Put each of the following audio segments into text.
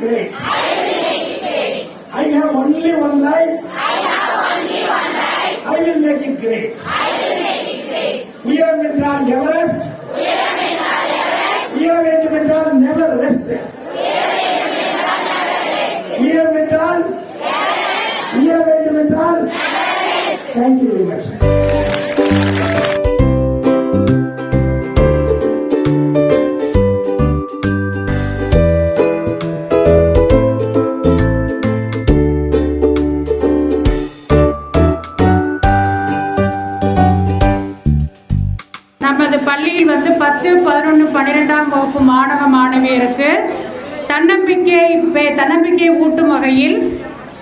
great. I have only one life. I will make it great. உயரம் என்றால் Everest பள்ளியில் வந்து பத்து பதினொன்று பன்னிரெண்டாம் வகுப்பு மாணவ மாணவியருக்கு தன்னம்பிக்கை பே- தன்னம்பிக்கை ஊட்டும் வகையில்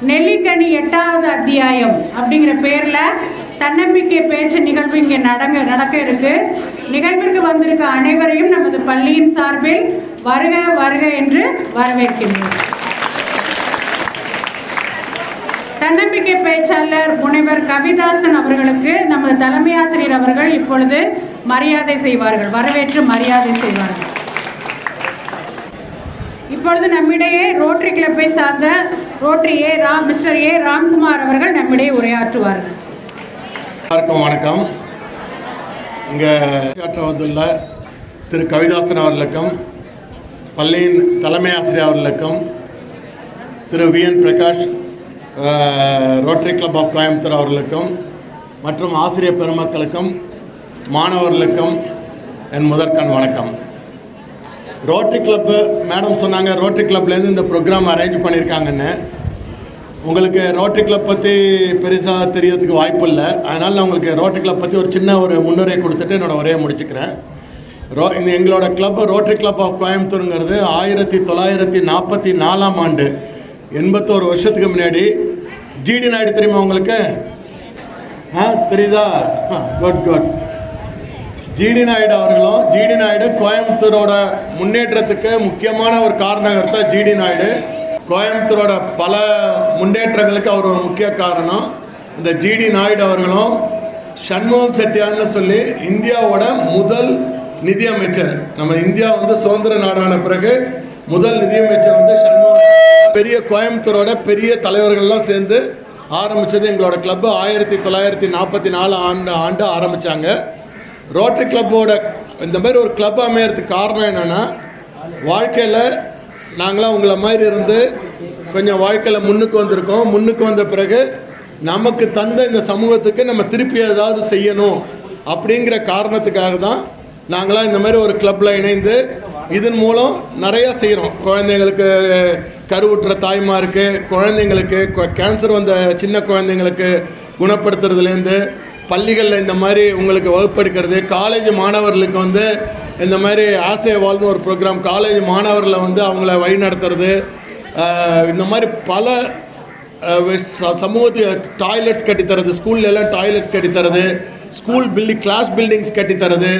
நெல்லிக்கனி எட்டாவது அத்தியாயம் அப்படிங்கிற பேரில் தன்னம்பிக்கை பேச்சு நிகழ்வு இங்கே நடங்க நடக்க இருக்கு. நிகழ்விற்கு வந்திருக்க அனைவரையும் நமது பள்ளியின் சார்பில் வருக வருக என்று வரவேற்கின்றோம் தன்னம்பிக்கை பேச்சாளர் முனைவர் கவிதாசன் அவர்களுக்கு நமது தலைமை ஆசிரியர் அவர்கள் இப்பொழுது மரியாதை செய்வார்கள் வரவேற்று மரியாதை செய்வார்கள். இப்பொழுது நம்மிடையே ரோட்டரி கிளப்பை சார்ந்த rotary A Ram mister A Ramkumar அவர்கள் நம்மிடையே உரையாற்றுவார்கள். எல்லாருக்கும் வணக்கம். இங்கே வந்துள்ள திரு கவிதாசன் அவர்களுக்கும் பள்ளியின் தலைமை ஆசிரியர் அவர்களுக்கும் Thiru V N Prakash rotary club of Coimbatore அவர்களுக்கும் மற்றும் ஆசிரியர் பெருமக்களுக்கும் மாணவர்களுக்கும் என் முதற்கண் வணக்கம். ரோட்டரி கிளப்பு மேடம் சொன்னாங்க ரோட்டரி கிளப்லேருந்து இந்த ப்ரோக்ராம் அரேஞ்ச் பண்ணியிருக்காங்கன்னு உங்களுக்கு ரோட்டரி கிளப் பற்றி பெருசாக தெரியறதுக்கு வாய்ப்பு இல்லை. அதனால் நான் உங்களுக்கு ரோட்டரி கிளப் பற்றி ஒரு சின்ன ஒரு முன்னுரை கொடுத்துட்டு என்னோட உரையை முடிச்சுக்கிறேன். ரோ இந்த எங்களோட கிளப் ரோட்டரி கிளப் ஆஃப் கோயம்புத்தூருங்கிறது ஆயிரத்தி தொள்ளாயிரத்தி நாற்பத்தி நாலாம் ஆண்டு எண்பத்தோரு வருஷத்துக்கு முன்னாடி ஜிடி நாயுடு தெரியுமா உங்களுக்கு? ஆ தெரியுதா? குட் குட் ஜிடி நாயுடு அவர்களும் ஜிடி நாயுடு கோயம்புத்தூரோட முன்னேற்றத்துக்கு முக்கியமான ஒரு காரணகர்த்தா ஜிடி நாயுடு. கோயம்புத்தூரோட பல முன்னேற்றங்களுக்கு அவர் ஒரு முக்கிய காரணம். இந்த ஜிடி நாயுடு அவர்களும் சண்முகம் செட்டியார்னு சொல்லி இந்தியாவோட முதல் நிதியமைச்சர். நம்ம இந்தியா வந்து சுதந்திர நாடான பிறகு முதல் நிதியமைச்சர் வந்து சண்முகம். பெரிய கோயம்புத்தூரோட பெரிய தலைவர்கள்லாம் சேர்ந்து ஆரம்பித்தது எங்களோட கிளப்பு ஆயிரத்தி தொள்ளாயிரத்தி நாற்பத்தி நாலு ஆண்டு ஆண்டு ஆரம்பித்தாங்க ரோட்டரி கிளப்போட இந்த மாதிரி ஒரு கிளப் அமையறதுக்கு காரணம் என்னென்னா வாழ்க்கையில் நாங்களாம் உங்களை மாதிரி இருந்து கொஞ்சம் வாழ்க்கையில் முன்னுக்கு வந்திருக்கோம். முன்னுக்கு வந்த பிறகு நமக்கு தந்த இந்த சமூகத்துக்கு நம்ம திருப்பி ஏதாவது செய்யணும் அப்படிங்கிற காரணத்துக்காக தான் நாங்களாம் இந்த மாதிரி ஒரு கிளப்பில் இணைந்து இதன் மூலம் நிறையா செய்கிறோம் குழந்தைங்களுக்கு கருவுற்ற தாய்மாருக்கு குழந்தைங்களுக்கு கொ- கேன்சர் வந்த சின்ன குழந்தைங்களுக்கு குணப்படுத்துறதுலேருந்து பள்ளிகளில் இந்த மாதிரி உங்களுக்கு வகுப்பெடுக்கிறது காலேஜ் மாணவர்களுக்கு வந்து இந்த மாதிரி ஆசைய வாழ்வு ஒரு ப்ரோக்ராம் காலேஜ் மாணவர்களை வந்து அவங்கள வழிநடத்துறது இந்த மாதிரி பல ஆஹ் சமூகத்துக்கு டாய்லெட்ஸ் கட்டித்தரது ஸ்கூல்ல டாய்லெட்ஸ் கட்டித்தரது ஸ்கூல் பில்டிங் கிளாஸ் பில்டிங்ஸ் கட்டித்தரது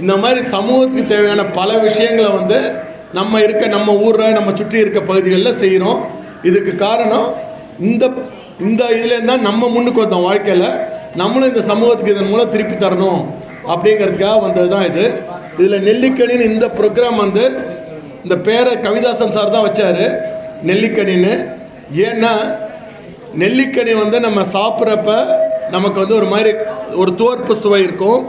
இந்த மாதிரி சமூகத்துக்கு தேவையான பல விஷயங்களை வந்து நம்ம இருக்க நம்ம ஊரில் நம்ம சுற்றி இருக்க பகுதிகளில் செய்கிறோம் இதுக்கு காரணம் இந்த இந்த இதுலேருந்து தான் நம்ம முன்னுக்கு வந்தோம் வாழ்க்கையில். நம்மளும் இந்த சமூகத்துக்கு இதன் மூலம் திருப்பி தரணும் அப்படிங்கிறதுக்காக வந்தது தான் இது. இதில் நெல்லிக்கனின்னு இந்த ப்ரோக்ராம் வந்து இந்த பேரை கவிதாசன் சார் தான் வச்சார். நெல்லிக்கனின்னு. ஏன்னா நெல்லிக்கனி வந்து நம்ம சாப்பிட்றப்ப நமக்கு வந்து ஒரு மாதிரி ஒரு துவர்ப்பு சுவை இருக்கும்.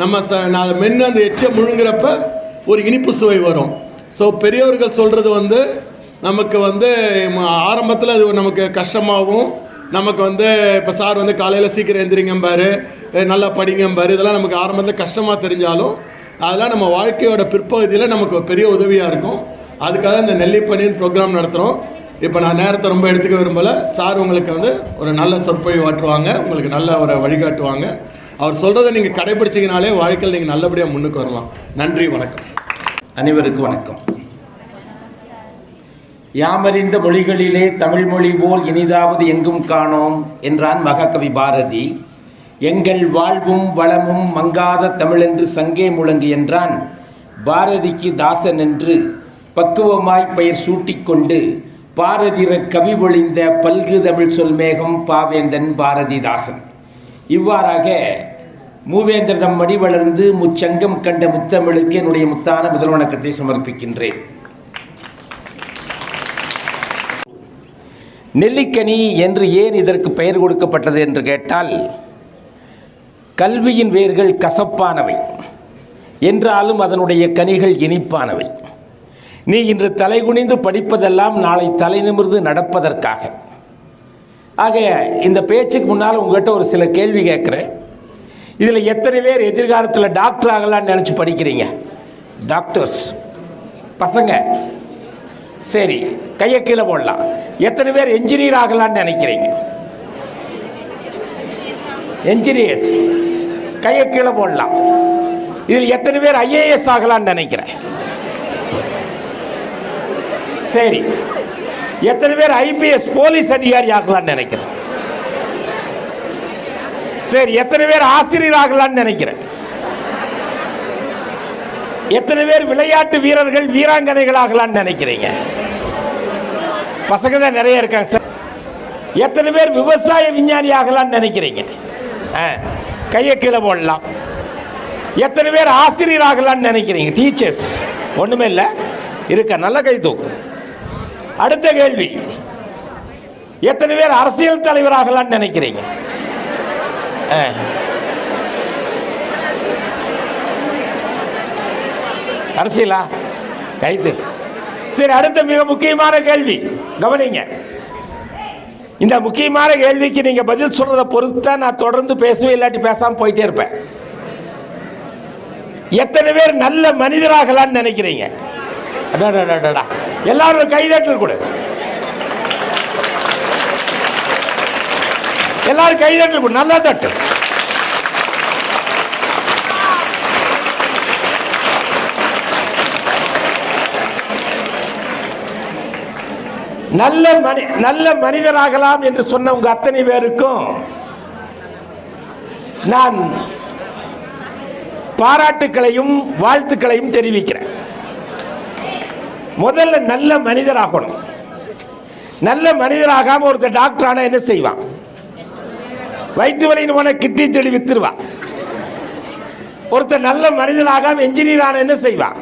நம்ம ச நான் மென்று அந்த எச்சை முழுங்குறப்ப ஒரு இனிப்பு சுவை வரும். ஸோ பெரியவர்கள் சொல்கிறது வந்து நமக்கு வந்து ஆரம்பத்தில் அது நமக்கு கஷ்டமாகவும் நமக்கு வந்து இப்போ சார் வந்து காலையில் சீக்கிரம் எந்திரிங்கம்பாரு நல்லா படிங்கம்பாரு இதெல்லாம் நமக்கு ஆரம்பத்தில் கஷ்டமாக தெரிஞ்சாலும் அதெல்லாம் நம்ம வாழ்க்கையோட பிற்பகுதியில் நமக்கு ஒரு பெரிய உதவியாக இருக்கும். அதுக்காக இந்த நெல்லிப்பணின்னு ப்ரோக்ராம் நடத்துகிறோம் இப்போ நான் நேரத்தை ரொம்ப எடுத்துக்க விரும்பலை. சார் உங்களுக்கு வந்து ஒரு நல்ல சொற்பொழி வாட்டுவாங்க உங்களுக்கு நல்ல ஒரு வழிகாட்டுவாங்க. அவர் சொல்கிறத நீங்கள் கடைபிடிச்சிங்கனாலே வாழ்க்கையில் நீங்கள் நல்லபடியாக முன்னுக்கு வரலாம். நன்றி வணக்கம். அனைவருக்கும் வணக்கம். யாமறிந்த மொழிகளிலே தமிழ்மொழி போல் இனிதாவது எங்கும் காணோம் என்றான் மகாகவி பாரதி. எங்கள் வாழ்வும் வளமும் மங்காத தமிழென்று சங்கே முழங்கு என்றான் பாரதிக்கு தாசன் என்று பக்குவமாய் பெயர் சூட்டிக்கொண்டு பாரதிர கவி ஒழிந்த பல்கு தமிழ் சொல் மேகம் பாவேந்தன் பாரதிதாசன் இவ்வாறாக மூவேந்திரதம் மடி வளர்ந்து முச்சங்கம் கண்ட முத்தமிழுக்கு என்னுடைய முத்தான முதல் வணக்கத்தை சமர்ப்பிக்கின்றேன். நெல்லிக்கனி என்று ஏன் இதற்கு பெயர் கொடுக்கப்பட்டது என்று கேட்டால் கல்வியின் வேர்கள் கசப்பானவை என்றாலும் அதனுடைய கனிகள் இனிப்பானவை. நீ இன்று தலைகுனிந்து படிப்பதெல்லாம் நாளை தலை நிமிர்ந்து நடப்பதற்காக. ஆக இந்த பேச்சுக்கு முன்னால் உங்கள்கிட்ட ஒரு சில கேள்வி கேட்குறேன். இதில் எத்தனை பேர் எதிர்காலத்தில் டாக்டர் ஆகலான்னு நினச்சி படிக்கிறீங்க? டாக்டர்ஸ். பசங்க. சரி கையை கீழே போடலாம். எத்தனை பேர் என்ஜினியர் ஆகலாம்னு நினைக்கிறீங்க? என்ஜினியர்ஸ் கையை கீழே போடலாம். இதில் எத்தனை பேர் ஐஏஎஸ் ஆகலாம்னு நினைக்கிறேன்? சரி. எத்தனை பேர் ஐபிஎஸ் போலீஸ் அதிகாரி ஆகலாம்னு நினைக்கிறேன்? சரி எத்தனை பேர் ஆசிரியர் ஆகலாம்னு நினைக்கிறேன்? எத்தனை பேர் விளையாட்டு வீரர்கள் வீராங்கனைகள் ஆகலாம்னு நினைக்கிறீங்க? பசங்க தான் நிறைய இருக்காங்க சார் எத்தனை பேர் விவசாய விஞ்ஞானி ஆகலாம்னு நினைக்கிறீங்க? ஆ, கையை கீழே போடலாம். எத்தனை பேர் ஆசிரியர் ஆகலாம்னு நினைக்கிறீங்க? டீச்சர்ஸ் ஒன்றுமே இல்லை. இருக்க? நல்ல கை தூக்கு. அடுத்த கேள்வி. எத்தனை பேர் அரசியல் தலைவர் ஆகலாம்னு நினைக்கிறீங்க? ஆ. அரசியலா? கைத்து சரி அடுத்த மிக முக்கியமான கேள்வி. கவனிங்க. இந்த முக்கியமான கேள்விக்கு நீங்க பதில் சொல்றதை பொறுத்து நான் தொடர்ந்து பேசுவேன் இல்லாட்டி பேசாம போயிட்டே இருப்பேன். எத்தனை பேர் நல்ல மனிதராகலாம்னு நினைக்கிறீங்க? எல்லாரும் கைதட்டல் கொடு. எல்லாரும் கைதட்டல் கொடு. நல்லா தட்டு. நல்ல மனி நல்ல மனிதராகலாம் என்று சொன்ன உங்க அத்தனை பேருக்கும் நான் பாராட்டுக்களையும் வாழ்த்துக்களையும் தெரிவிக்கிறேன். முதல்ல நல்ல மனிதராகணும். நல்ல மனிதராகாம ஒருத்தர் டாக்டர் ஆனா என்ன செய்வான்? வயிற்று உன போன கிட்னி தேடி வித்துருவான். ஒருத்தர் நல்ல மனிதனாகாம என்ஜினியர் ஆனால் என்ன செய்வான்?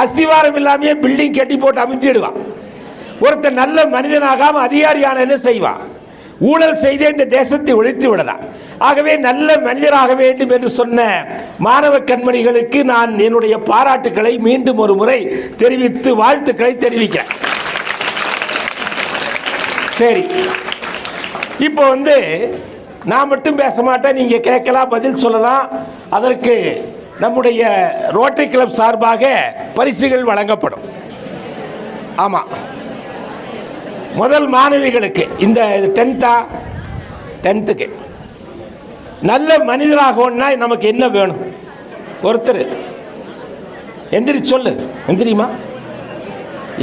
அஸ்திவாரம் இல்லாமையே பில்டிங் கட்டி போட்டு அமைச்சிடுவான் ஒருத்தர் நல்ல மனிதனாகாம அதிகாரியான என்ன செய்வான் ஊழல் செய்தே இந்த தேசத்தை ஒழித்து விடலாம் ஆகவே நல்ல மனிதராக வேண்டும் என்று சொன்ன மாணவ கண்மணிகளுக்கு நான் என்னுடைய பாராட்டுக்களை மீண்டும் ஒரு முறை தெரிவித்து வாழ்த்துக்களை தெரிவிக்கிறேன். சரி. இப்போ வந்து நான் மட்டும் பேச மாட்டேன் நீங்கள் கேட்கலாம் பதில் சொல்லலாம். அதற்கு நம்முடைய ரோட்டரி கிளப் சார்பாக பரிசுகள் வழங்கப்படும். ஆமாம் முதல் மாணவிகளுக்கு இந்த டென்த்தா டென்த்துக்கு நல்ல மனிதராகணும்னா நமக்கு என்ன வேணும்? ஒருத்தர். எந்திரி சொல்லு. எந்திரிமா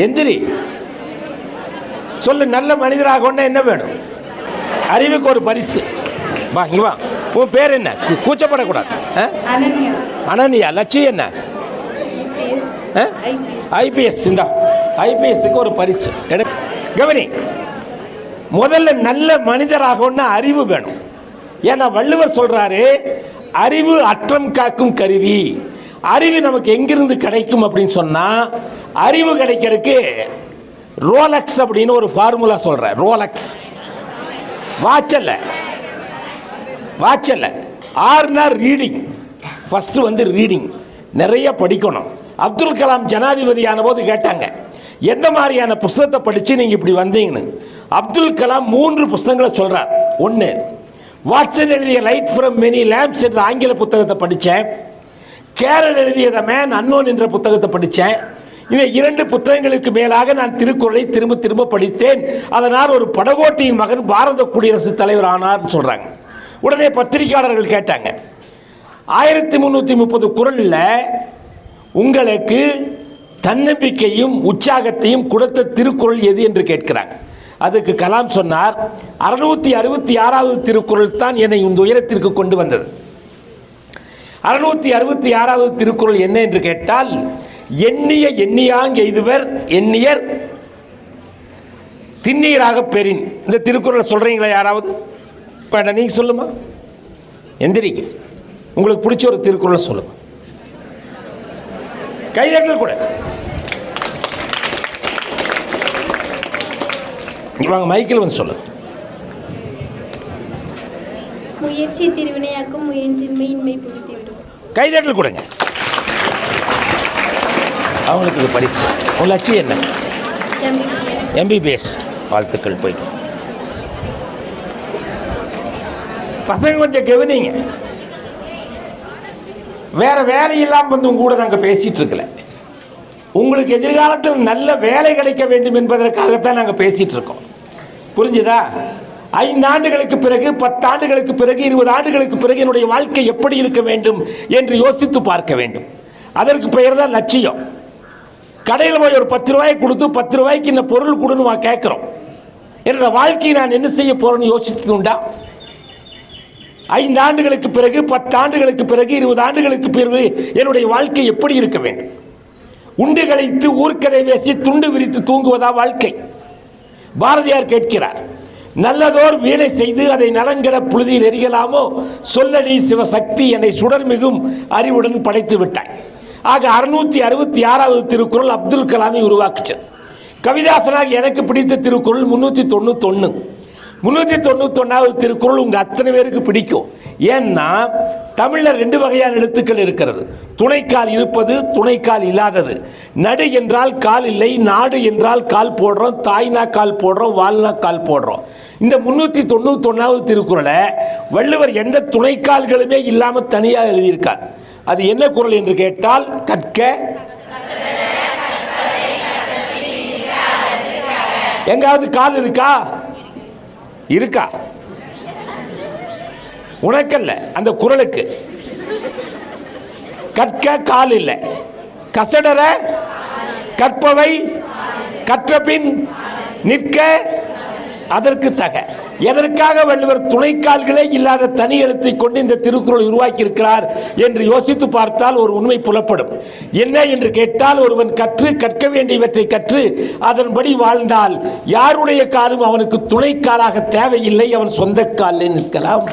எந்திரி. சொல்லு நல்ல மனிதராகணும்னா என்ன வேணும்? அறிவுக்கு ஒரு பரிசு. வா இங்க வா. உன் பேர் என்ன? கூச்சப்படக்கூடாது? அனன்யா. லட்சியம் என்ன? ஐபிஎஸ் இந்த ஐபிஎஸ்க்கு ஒரு பரிசு. கவனி முதல்ல நல்ல மனிதராகணும்னா அறிவு வேணும். ஏன்னா வள்ளுவர் சொல்றாரு அறிவு அற்றம் காக்கும் கருவி. அறிவு நமக்கு எங்கிருந்து கிடைக்கும் அப்படின்னு சொன்னா அறிவு கிடைக்கிறதுக்கு ரோலக்ஸ் அப்படின்னு ஒரு ஃபார்முலா சொல்ற ரோலக்ஸ். வாட்சல்ல வாட்சல்ல ஆறுனா ரீடிங் ஃபர்ஸ்ட் வந்து ரீடிங் நிறைய படிக்கணும். அப்துல் கலாம் ஜனாதிபதியான போது கேட்டாங்க எந்த மாதிரியான புஸ்தகத்தை படித்து நீங்கள் இப்படி வந்தீங்கன்னு? அப்துல் கலாம் மூன்று புஸ்தகங்களை சொல்கிறார் ஒன்று வாட்சன் எழுதிய லைட் ஃப்ரம் மெனி லேம்ப்ஸ் என்ற ஆங்கில புத்தகத்தை படித்தேன் கேரள் எழுதிய த மேன் அன்னோன் என்ற புத்தகத்தை படித்தேன் இவை இரண்டு புத்தகங்களுக்கு மேலாக நான் திருக்குறளை திரும்ப திரும்ப படித்தேன். அதனால் ஒரு படகோட்டியின் மகன் பாரத குடியரசுத் தலைவர் ஆனார்னு சொல்கிறாங்க உடனே பத்திரிகையாளர்கள் கேட்டாங்க ஆயிரத்தி முந்நூற்றி முப்பது குரலில் உங்களுக்கு தன்னம்பிக்கையும் உற்சாகத்தையும் கொடுத்த திருக்குறள் எது என்று கேட்கிறாங்க அதுக்கு கலாம் சொன்னார் அறுநூத்தி அறுபத்தி ஆறாவது திருக்குறள் தான் என்னை இந்த உயரத்திற்கு கொண்டு வந்தது. அறுநூத்தி அறுபத்தி ஆறாவது திருக்குறள் என்ன என்று கேட்டால் எண்ணிய எண்ணியாங் எய்துவர் எண்ணியர் திண்ணீராக பெறின். இந்த திருக்குறள் சொல்றீங்களா யாராவது? வேண்டாம் நீங்க சொல்லுமா? எந்திரிங்க. உங்களுக்கு பிடிச்ச ஒரு திருக்குறளை சொல்லுங்க. கைதட்டல் கூட. இவங்க மைக்கில் வந்து சொல்லு. முயற்சி திருவினையாக்கும் முயன்றின்மை இன்மை புகுத்திவிடும் கைதட்டல் கொடுங்க. அவங்களுக்கு இது பரிசு. உன் லட்சியம் என்ன? எம்பிபிஎஸ் வாழ்த்துக்கள் போயிட்டு. பசங்க கொஞ்சம் கவனிங்க. வேற வேலை இல்லாமல் வந்து உங்க கூட நாங்கள் பேசிட்டு இருக்கல. உங்களுக்கு எதிர்காலத்தில் நல்ல வேலை கிடைக்க வேண்டும் என்பதற்காகத்தான் நாங்கள் பேசிட்டு இருக்கோம். புரிஞ்சுதா? ஐந்து ஆண்டுகளுக்கு பிறகு பத்து ஆண்டுகளுக்கு பிறகு இருபது ஆண்டுகளுக்கு பிறகு என்னுடைய வாழ்க்கை எப்படி இருக்க வேண்டும் என்று யோசித்து பார்க்க வேண்டும். அதற்கு பெயர் தான் லட்சியம். கடையில் போய் ஒரு பத்து ரூபாய் கொடுத்து பத்து ரூபாய்க்கு இந்த பொருள் கொடுன்னு வா கேட்குறோம். என்னோட வாழ்க்கையை நான் என்ன செய்ய போறேன்னு யோசித்தது உண்டா? ஐந்து ஆண்டுகளுக்கு பிறகு பத்து ஆண்டுகளுக்கு பிறகு இருபது ஆண்டுகளுக்கு பிறகு என்னுடைய வாழ்க்கை எப்படி இருக்க வேண்டும்? உண்டு களைத்து ஊர்க்கதை பேசி துண்டு விரித்து தூங்குவதா வாழ்க்கை? பாரதியார் கேட்கிறார் நல்லதோர் வீணை செய்து அதை நலங்கட புழுதியில் எறியலாமோ சொல்லடி சிவசக்தி என்னை சுடர்மிகும் அறிவுடன் படைத்து விட்டாய். ஆக அறுநூத்தி அறுபத்தி ஆறாவது திருக்குறள் அப்துல் கலாமை உருவாக்குச்சு. கவிதாசனாக எனக்கு பிடித்த திருக்குறள் முன்னூற்றி தொண்ணூத்தொன்று முன்னூற்றி தொண்ணூத்தொன்னாவது திருக்குறள் உங்கள் அத்தனை பேருக்கு பிடிக்கும். ஏன்னா தமிழில் ரெண்டு வகையான எழுத்துக்கள் இருக்கிறது. துணைக்கால் இருப்பது துணைக்கால் இல்லாதது. நடு என்றால் கால் இல்லை நாடு என்றால் கால் போடுறோம் தாய்னா கால் போடுறோம் வால்னா கால் போடுறோம். இந்த முன்னூற்றி தொண்ணூத்தொன்னாவது திருக்குறளை வள்ளுவர் எந்த துணைக்கால்களுமே இல்லாமல் தனியாக எழுதியிருக்கார். அது என்ன குறள் என்று கேட்டால் கற்க. எங்காவது கால் இருக்கா? இருக்கா. உனக்கல்ல அந்த குரலுக்கு. கற்க கால் இல்லை. கசடர கற்பவை கற்றபின் நிற்க அதற்கு தக. எதற்காக வள்ளுவர் துணைக்கால்களே இல்லாத தனி எழுத்தை கொண்டு இந்த திருக்குறள் உருவாக்கி இருக்கிறார் என்று யோசித்து பார்த்தால் ஒரு உண்மை புலப்படும். என்ன என்று கேட்டால் ஒருவன் கற்று கற்க வேண்டியவற்றை கற்று அதன்படி வாழ்ந்தால் யாருடைய காலும் அவனுக்கு துணைக்காலாக தேவையில்லை அவன் சொந்த காலில் நிற்கலாம்.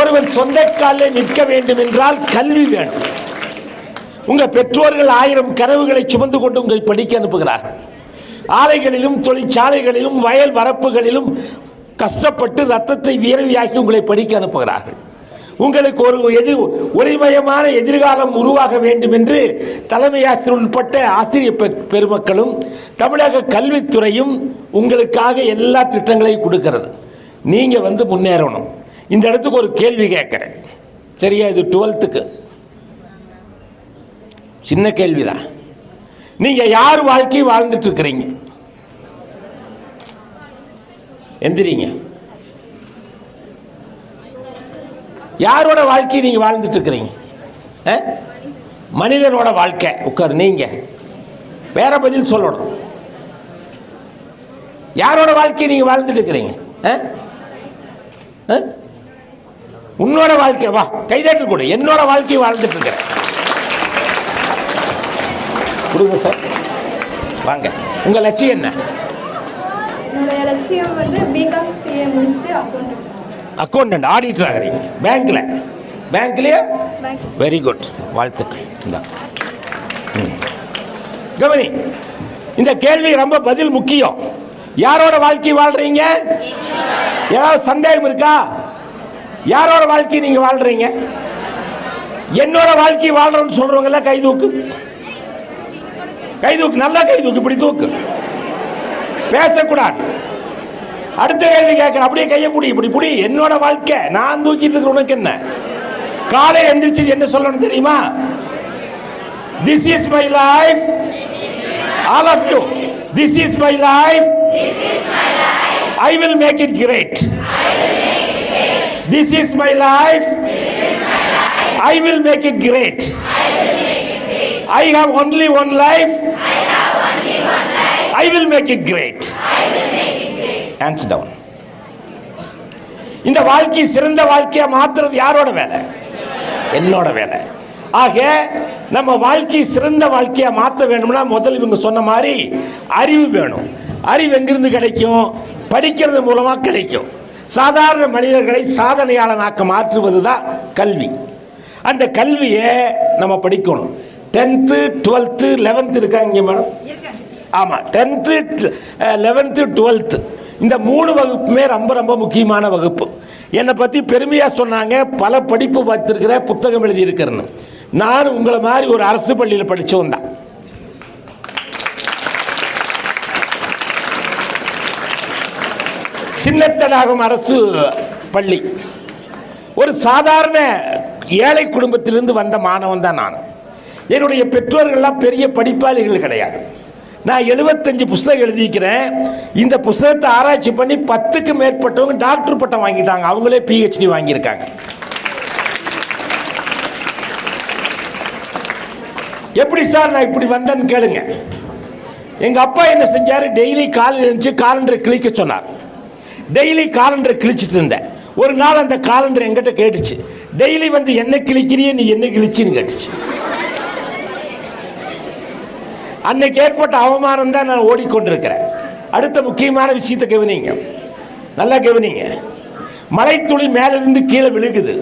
ஒருவன் சொந்த காலில் நிற்க வேண்டும் என்றால் கல்வி வேணும். உங்கள் பெற்றோர்கள் ஆயிரம் கனவுகளை சுமந்து கொண்டு உங்களை படிக்க அனுப்புகிறார்கள் ஆலைகளிலும் தொழிற்சாலைகளிலும் வயல் வரப்புகளிலும் கஷ்டப்பட்டு ரத்தத்தை வியர்வையாக்கி உங்களை படிக்க அனுப்புகிறார்கள். உங்களுக்கு ஒரு எதிர் ஒளிமயமான எதிர்காலம் உருவாக வேண்டும் என்று தலைமை ஆசிரியர் உட்பட்ட ஆசிரியர் பெருமக்களும் தமிழக கல்வித்துறையும் உங்களுக்காக எல்லா திட்டங்களையும் கொடுக்கிறது. நீங்கள் வந்து முன்னேறணும். இந்த இடத்துக்கு ஒரு கேள்வி கேட்குறேன். சரியா? இது டுவெல்த்துக்கு. சின்ன கேள்விதான். நீங்க யார் வாழ்க்கையை வாழ்ந்துட்டு இருக்கிறீங்க? எந்திரிங்க. யாரோட வாழ்க்கையை நீங்க வாழ்ந்துட்டு இருக்கிறீங்க? மனிதனோட வாழ்க்கை. உட்கார் நீங்க. வேற பதில் சொல்லணும். யாரோட வாழ்க்கையை நீங்க வாழ்ந்துட்டு இருக்கிறீங்க? ஆ? ஆ? உன்னோட வாழ்க்கை வா கைதட்டல் கொடு. என்னோட வாழ்க்கை வாழ்ந்துட்டு இருக்கிறேன். கொடுங்க சார் வாங்க. உங்க லட்சியம் என்ன? லட்சியம் வந்து பிகாம் சிஏ முடிச்சுட்டு அக்கௌண்ட் அக்கௌண்டன்ட் ஆடிட்டர் ஆகிறீங்க. பேங்க்ல பேங்க்லயே பேங்க் வெரி குட் வாழ்த்துக்கள். இந்த. கவனி இந்த கேள்வி ரொம்ப பதில் முக்கியம். யாரோட வாழ்க்கை வாழ்றீங்க? ஏதாவது சந்தேகம் இருக்கா? யாரோட வாழ்க்கை நீங்க வாழ்றீங்க? என்னோட வாழ்க்கை வாழ்றோம்னு சொல்றவங்க கை தூக்கு. கை தூக்கு நல்லா கை தூக்கு இப்படி தூக்கு. பேசக்கூடாது. அடுத்த கேள்வி கேட்கிறேன் அப்படியே கையை புடி இப்படி புடி. என்னோட வாழ்க்கை நான் தூக்கிட்டு இருக்கிற உனக்கு என்ன? காலை எந்திரிச்சு என்ன சொல்லணும் தெரியுமா? This is my life all of you this is my life I will make it great this is my life I will make it great I have only one life I will make it great hands down இந்த வாழ்க்கை சிறந்த வாழ்க்கையை மாத்துறது யாரோட வேலை? என்னோட வேலை. ஆக நம்ம வாழ்க்கை சிறந்த வாழ்க்கையை மாற்ற வேணும்னா முதல்ல இவங்க சொன்ன மாதிரி அறிவு வேணும். அறிவு எங்கிருந்து கிடைக்கும்? படிக்கிறது மூலமா கிடைக்கும். சாதாரண மனிதர்களை சாதனையாளனாக்க மாற்றுவது தான் கல்வி. அந்த கல்வியை நம்ம படிக்கணும். டென்த்து டுவெல்த்து லெவன்த்து இருக்காங்க. மேடம் ஆமாம் டென்த்து லெவன்த்து டுவெல்த்து இந்த மூணு வகுப்புமே ரொம்ப ரொம்ப முக்கியமான வகுப்பு. என்னை பற்றி பெருமையாக சொன்னாங்க பல படிப்பு பார்த்துருக்கிற புத்தகம் எழுதியிருக்கிறேன்னு. நான் உங்களை மாதிரி ஒரு அரசு பள்ளியில் படித்தவன் தான் சின்னத்தடாகம் அரசு பள்ளி. ஒரு சாதாரண ஏழை குடும்பத்திலிருந்து வந்த மாணவன் தான் நான். என்னுடைய பெற்றோர்கள்லாம் பெரிய படிப்பாளிகள் கிடையாது. நான் எழுபத்தஞ்சு புஸ்தகம் எழுதியிருக்கிறேன். இந்த புஸ்தகத்தை ஆராய்ச்சி பண்ணி பத்துக்கு மேற்பட்டவங்க டாக்டர் பட்டம் வாங்கிட்டாங்க. அவங்களே பிஹெச்டி வாங்கியிருக்காங்க. எப்படி சார் நான் இப்படி வந்தேன்னு கேளுங்க. எங்கள் அப்பா என்ன செஞ்சார்? டெய்லி காலையில் எழுந்துச்சு காலண்டரை கிழிக்க சொன்னார். டெய்லி காலண்டரை கிழிச்சிட்டு இருந்தேன் ஒரு நாள் அந்த காலண்டர் என்கிட்ட கேட்டுச்சு. டெய்லி வந்து என்ன கிழிக்கிறிய நீ என்ன கிழிச்சின்னு கேட்டுச்சு. அன்னைக்கு ஏற்பட்ட அவமானம் தான் நான் ஓடிக்கொண்டிருக்கிறேன். அடுத்த முக்கியமான விஷயத்தை கவனிங்க. நல்லா கவனிங்க. மலைத்துளி மேலிருந்து கீழே விழுகுது.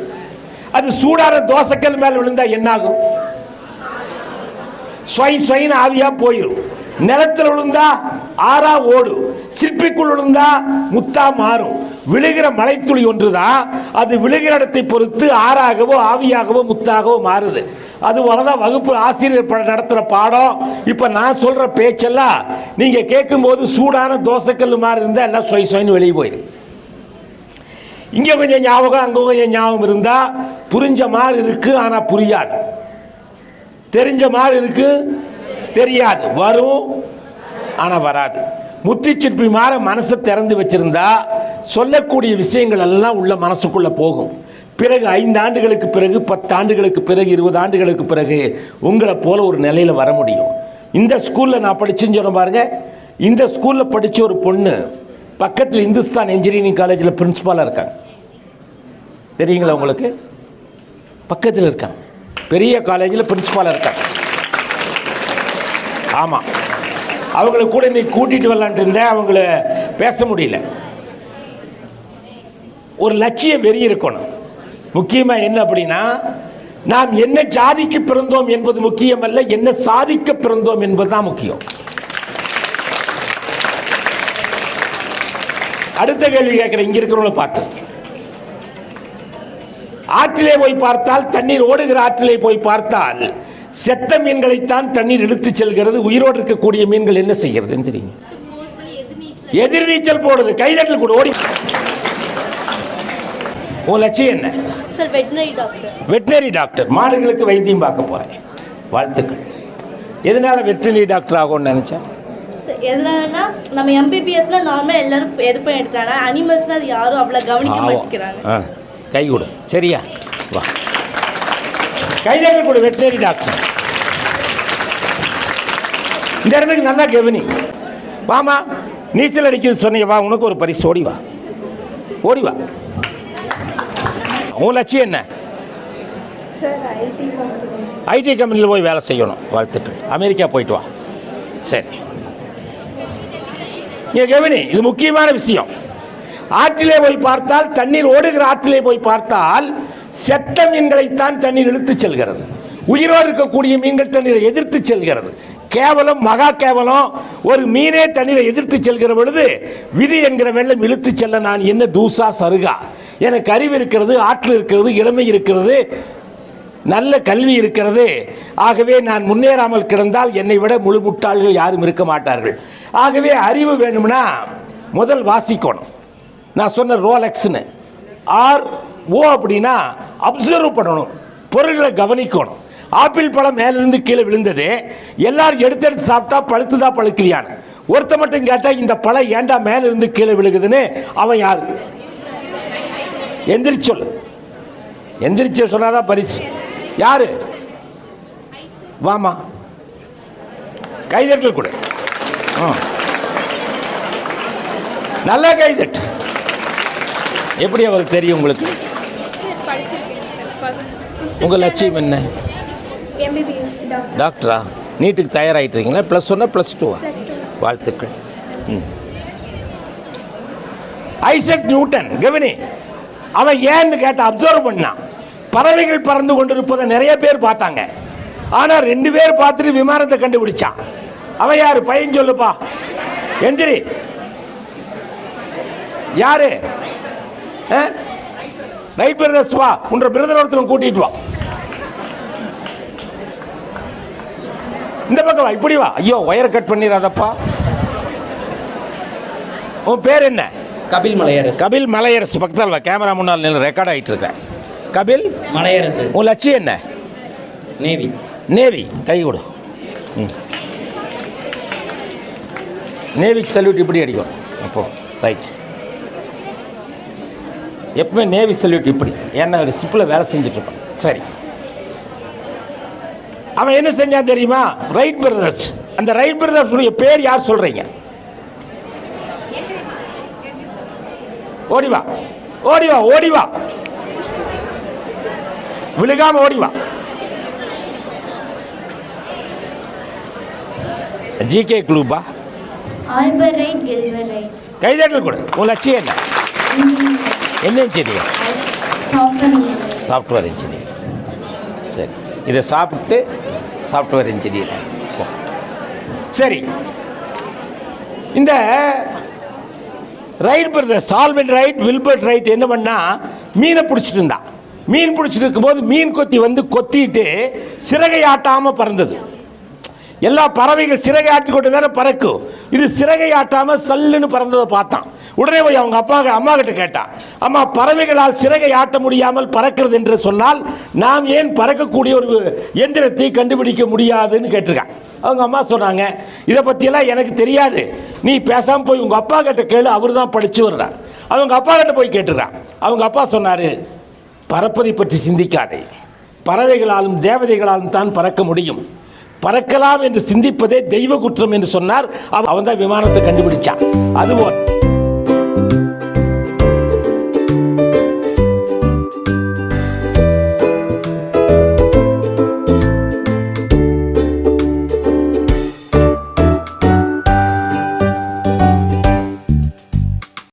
அது சூடான தோசைக்கல் மேலே விழுந்தா என்னாகும்? ஸ்வை ஸ்வைன்னு ஆவியா போயிடும் நிலத்தில் விழுந்தா ஆறா ஓடும் சிற்பிக்குள் விழுந்தா முத்தா மாறும் விழுகிற மலைத்துளி ஒன்றுதான் அது விழுகிற இடத்தை பொறுத்து ஆறாகவோ ஆவியாகவோ முத்தாகவோ மாறுது. அது தான் வகுப்பு ஆசிரியர் நடத்துகிற பாடம். இப்போ நான் சொல்கிற பேச்செல்லாம் நீங்கள் கேட்கும்போது சூடான தோசைக்கல் மாதிரி இருந்தால் எல்லாம் சொய் சொயின்னு வெளியே போயிடும் இங்கே கொஞ்சம் ஞாபகம் அங்கே கொஞ்சம் ஞாபகம் இருந்தால் புரிஞ்ச மாதிரி இருக்குது ஆனால் புரியாது. தெரிஞ்ச மாதிரி இருக்குது தெரியாது. வரும் ஆனால் வராது. முத்திச்சிற்பி மாற மனசை திறந்து வச்சிருந்தா சொல்லக்கூடிய விஷயங்கள் எல்லாம் உள்ள மனசுக்குள்ள போகும். பிறகு ஐந்து ஆண்டுகளுக்கு பிறகு பத்து ஆண்டுகளுக்கு பிறகு இருபது ஆண்டுகளுக்கு பிறகு உங்களை போல ஒரு நிலையில் வர முடியும். இந்த ஸ்கூலில் நான் படிச்சுன்னு சொன்ன பாருங்க இந்த ஸ்கூலில் படித்த ஒரு பொண்ணு பக்கத்தில் இந்துஸ்தான் இன்ஜினியரிங் காலேஜில் பிரின்ஸ்பாலாக இருக்காங்க. தெரியுங்களா உங்களுக்கு? பக்கத்தில் இருக்காங்க. பெரிய காலேஜில் பிரின்ஸிபாலாக இருக்காங்க. ஆமாம் அவங்கள கூட இன்னைக்கு கூட்டிகிட்டு வரலான்ட்டு இருந்தேன் அவங்கள பேச முடியல. ஒரு லட்சிய வெறி இருக்கணும். முக்கியமாக என்ன அப்படின்னா நாம் என்ன ஜாதிக்கு பிறந்தோம் என்பது முக்கியமல்ல என்ன சாதிக்க பிறந்தோம் என்பதுதான் முக்கியம். அடுத்த கேள்வி கேட்கிற இங்க இருக்கிறவங்கள பார்த்து. ஆற்றிலே போய் பார்த்தால் தண்ணீர் ஓடுகிற ஆற்றிலே போய் பார்த்தால் செத்த மீன்களைத்தான் தண்ணீர் இழுத்து செல்கிறது உயிரோடு இருக்கக்கூடிய மீன்கள் என்ன செய்கிறதுன்னு தெரியும். எதிர்நீச்சல் போடுது கைதட்டல் கூட ஓடி. உன் லட்சியம் என்ன? வெட்டினரி டாக்டர் மாடுகளுக்கு வைத்தியம் பார்க்க போறேன். வாழ்த்துக்கள். எதனால வெட்டினரி டாக்டர் ஆகும்னு நினைச்சேன்? சார் எதனாலனா நம்ம எம்பிபிஎஸ்ல நார்மலாக எல்லாரும் எது பண்ணி எடுக்கிறாங்க? அனிமல்ஸ்ல அது யாரும் அவ்வளோ கவனிக்க. மாட்டேங்கிறாங்க. கை கொடு. சரியா? வா. கைதட்டல் கொடு வெட்டினரி டாக்டர். இந்த இடத்துக்கு நல்லா கவனி. வாமா நீச்சல் அடிக்கிறது சொன்னீங்க வா உனக்கு ஒரு பரிசு ஓடி வா. ஓடி வா. உன் லட்சியம் என்ன? ஐடி கம்பெனி ஐடி கம்பெனியில் போய் வேலை செய்யணும் வாழ்த்துக்கள். அமெரிக்கா போயிட்டு வா. சரி. நீங்க கவனி இது முக்கியமான விஷயம். ஆற்றிலே போய் பார்த்தால் தண்ணீர் ஓடுகிற ஆற்றிலே போய் பார்த்தால் செத்த மீன்களைத்தான் தண்ணீர் இழுத்துச் செல்கிறது. உயிரோடு இருக்கக்கூடிய மீன்கள் தண்ணீரை எதிர்த்து செல்கிறது. கேவலம் மகா கேவலம் ஒரு மீனே தண்ணீரை எதிர்த்து செல்கிற பொழுது விதி என்கிற வெள்ளம் இழுத்து செல்ல நான் என்ன தூசா சருகா? எனக்கு அறிவு இருக்கிறது ஆற்றல் இருக்கிறது இளமை இருக்கிறது நல்ல கல்வி இருக்கிறது. ஆகவே நான் முன்னேறாமல் கிடந்தால் என்னை விட முழு முட்டாள்கள் யாரும் இருக்க மாட்டார்கள். ஆகவே அறிவு வேணும்னா முதல் வாசிக்கணும். நான் சொன்ன ரோலெக்ஸ்னு. ஆர் ஓ அப்படின்னா அப்சர்வ் பண்ணணும். பொருள்களை கவனிக்கணும். ஆப்பிள் பழம் மேலிருந்து கீழே விழுந்தது. எல்லாரும் எடுத்து எடுத்து சாப்பிட்டா பழுத்துதா பழுக்கலையான்னு. ஒருத்த மட்டும் கேட்டால் இந்த பழம் ஏன்டா மேலிருந்து கீழே விழுகுதுன்னு அவன் யாரு? எந்திரிச்சொல் சொல்லு. எந்திரிச்சு சொன்னாதான் பரிசு. யாரு? வாமா. கைதட்டல் கொடு. ஆ. நல்ல கைதட்டு. எப்படி அவருக்கு தெரியும் உங்களுக்கு? படிச்சிருக்கேன் உங்க லட்சியம் என்ன? எம்பிபிஎஸ் டாக்டர் நீட்டுக்கு தயாராகிட்டுருக்கீங்களா ப்ளஸ் ஒன்னா ப்ளஸ் டூவா வாழ்த்துக்கள். ம். ஐசக் நியூட்டன் கவனி அவன் ஏன்னு கேட்ட அப்சர்வ் பண்ணான். பறவைகள் பறந்து கொண்டிருப்பதை நிறைய பேர் பார்த்தாங்க. ஆனால் ரெண்டு பேர் பார்த்துட்டு விமானத்தை கண்டுபிடிச்சான். அவ யாரு? பையன் சொல்லுப்பா. எந்திரி. யாரு? ரைட் பிரதர்ஸ் வா உன்ற பிரதர் ஒருத்தர் கூட்டிட்டு வா. இந்த பக்கம் வா இப்படி வா. ஐயோ ஒயர் கட் பண்ணிடாதப்பா உன் பேர் என்ன? கபில் மலையரசு. கபில் மலையரசு. பக்கத்தில் வா கேமரா முன்னால் நின்று ரெக்கார்ட் ஆகிட்டு இருக்கேன். கபில்? மலையரசு. உன் லட்சியம் என்ன? நேவி நேவி கை கொடு. நேவிக்கு சல்யூட் இப்படி அடிக்கும். அப்போ ரைட் எப்பவுமே நேவி சல்யூட் இப்படி. ஏன்னா ஒரு சிப்பில் வேலை செஞ்சுட்டு இருப்பான் சரி. அவன் என்ன செஞ்சான் தெரியுமா? ரைட் பிரதர்ஸ் அந்த ரைட் பிரதர்ஸ் பேர் யார் சொல்றீங்க? ஓடி வா ஓடி வா ஓடி வா விழுகாம ஓடி வா ஜிகே குளூபா ஆல்பர் ரைட் கில்பர் ரைட் கைதட்டல் கொடு. உன் லட்சியம் என்ன? என்ன இன்ஜினியர் சாஃப்ட்வேர் இன்ஜினியர் சரி. இதை சாப்பிட்டு சாஃப்ட்வேர் இன்ஜினியர். சரி. இந்த ரைட் பிரதர் சால்வெண்ட் ரைட் வில்பர்ட் ரைட் என்ன பண்ணா மீனை பிடிச்சிட்டு இருந்தான் மீன் பிடிச்சிட்டு இருக்கும்போது மீன் கொத்தி வந்து கொத்திட்டு சிறகை ஆட்டாமல் பறந்தது. எல்லா பறவைகள் சிறகை ஆட்டி கொண்டு தானே பறக்கும். இது சிறகை ஆட்டாம சல்லுன்னு பறந்ததை பார்த்தான். உடனே போய் அவங்க அப்பா அம்மா கிட்ட கேட்டான் அம்மா பறவைகளால் சிறகை ஆட்ட முடியாமல் பறக்கிறது என்று சொன்னால் நாம் ஏன் பறக்கக்கூடிய ஒரு எந்திரத்தை கண்டுபிடிக்க முடியாதுன்னு கேட்டிருக்கான் அவங்க அம்மா சொன்னாங்க இதை பற்றியெல்லாம் எனக்கு தெரியாது. நீ பேசாமல் போய் உங்கள் அப்பா கிட்ட கேளு அவர் தான் படித்து வர்றான் அவங்க அப்பா கிட்ட போய் கேட்டுறான் அவங்க அப்பா சொன்னார் பறப்பதை பற்றி சிந்திக்காதே. பறவைகளாலும் தேவதைகளாலும் தான் பறக்க முடியும். பறக்கலாம் என்று சிந்திப்பதே தெய்வ குற்றம் என்று சொன்னார். அவன் தான் விமானத்தை கண்டுபிடிச்சான். அதுபோல்